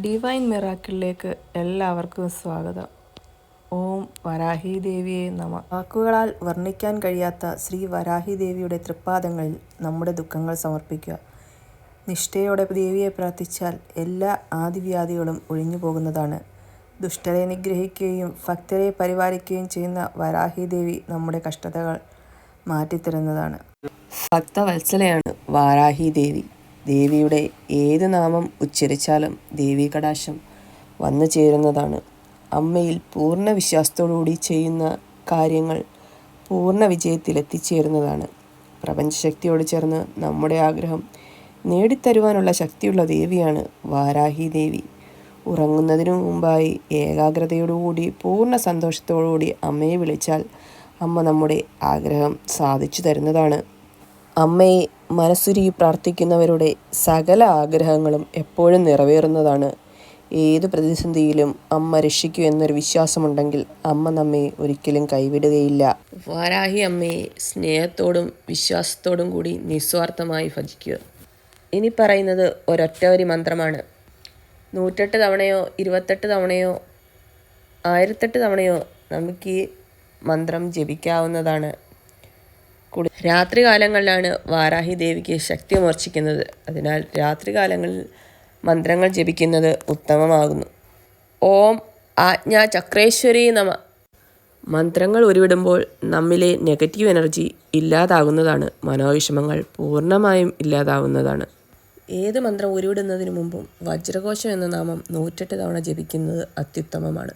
Divine മിറാക്കിളിലേക്ക് എല്ലാവർക്കും സ്വാഗതം. ഓം വരാഹി ദേവിയെ നമ. വാക്കുകളാൽ വർണിക്കാൻ കഴിയാത്ത ശ്രീ വരാഹി ദേവിയുടെ തൃപ്പാദങ്ങളിൽ നമ്മുടെ ദുഃഖങ്ങൾ സമർപ്പിക്കുക. നിഷ്ഠയോടെ ദേവിയെ പ്രാർത്ഥിച്ചാൽ എല്ലാ ആദിവ്യാധികളും ഒഴിഞ്ഞു പോകുന്നതാണ്. ദുഷ്ടരെ നിഗ്രഹിക്കുകയും ഭക്തരെ പരിപാലിക്കുകയും ചെയ്യുന്ന വരാഹി ദേവി നമ്മുടെ കഷ്ടതകൾ മാറ്റിത്തരുന്നതാണ്. ഭക്തവത്സലയാണ് വാരാഹി ദേവി ദേവിയുടെ ഏത് നാമം ഉച്ചരിച്ചാലും ദേവി കടാശം വന്നു ചേരുന്നതാണ്. അമ്മയിൽ പൂർണ വിശ്വാസത്തോടുകൂടി ചെയ്യുന്ന കാര്യങ്ങൾ പൂർണ വിജയത്തിലെത്തിച്ചേരുന്നതാണ് പ്രപഞ്ചശക്തിയോട് ചേർന്ന് നമ്മുടെ ആഗ്രഹം നേടിത്തരുവാനുള്ള ശക്തിയുള്ള ദേവിയാണ് വാരാഹി ദേവി. ഉറങ്ങുന്നതിനു മുമ്പായി ഏകാഗ്രതയോടുകൂടി പൂർണ സന്തോഷത്തോടുകൂടി അമ്മയെ വിളിച്ചാൽ അമ്മ നമ്മുടെ ആഗ്രഹം സാധിച്ചു തരുന്നതാണ്. അമ്മയെ മനസ്സുരുകി പ്രാർത്ഥിക്കുന്നവരുടെ സകല ആഗ്രഹങ്ങളും എപ്പോഴും നിറവേറുന്നതാണ്. ഏത് പ്രതിസന്ധിയിലും അമ്മ രക്ഷിക്കൂ എന്നൊരു വിശ്വാസമുണ്ടെങ്കിൽ അമ്മ നമ്മെ ഒരിക്കലും കൈവിടുകയില്ല. വാരാഹി അമ്മയെ സ്നേഹത്തോടും വിശ്വാസത്തോടും കൂടി നിസ്വാർത്ഥമായി ഭജിക്കുക. ഇനി പറയുന്നത് ഒരൊറ്റ ഒരു മന്ത്രമാണ്. നൂറ്റെട്ട് തവണയോ ഇരുപത്തെട്ട് തവണയോ ആയിരത്തെട്ട് തവണയോ നമുക്ക് ഈ മന്ത്രം ജപിക്കാവുന്നതാണ്. രാത്രികാലങ്ങളിലാണ് വാരാഹി ദേവിക്ക് ശക്തി മൂർച്ഛിക്കുന്നത് അതിനാൽ രാത്രികാലങ്ങളിൽ മന്ത്രങ്ങൾ ജപിക്കുന്നത് ഉത്തമമാകുന്നു. ഓം ആജ്ഞാ ചക്രേശ്വരി നമ. മന്ത്രങ്ങൾ ഉരുവിടുമ്പോൾ നമ്മിലെ നെഗറ്റീവ് എനർജി ഇല്ലാതാകുന്നതാണ്. മനോവിഷമങ്ങൾ പൂർണമായും ഇല്ലാതാവുന്നതാണ്. ഏത് മന്ത്രം ഉരുവിടുന്നതിന് മുമ്പും വജ്രകോശം എന്ന നാമം നൂറ്റെട്ട് തവണ ജപിക്കുന്നത് അത്യുത്തമമാണ്.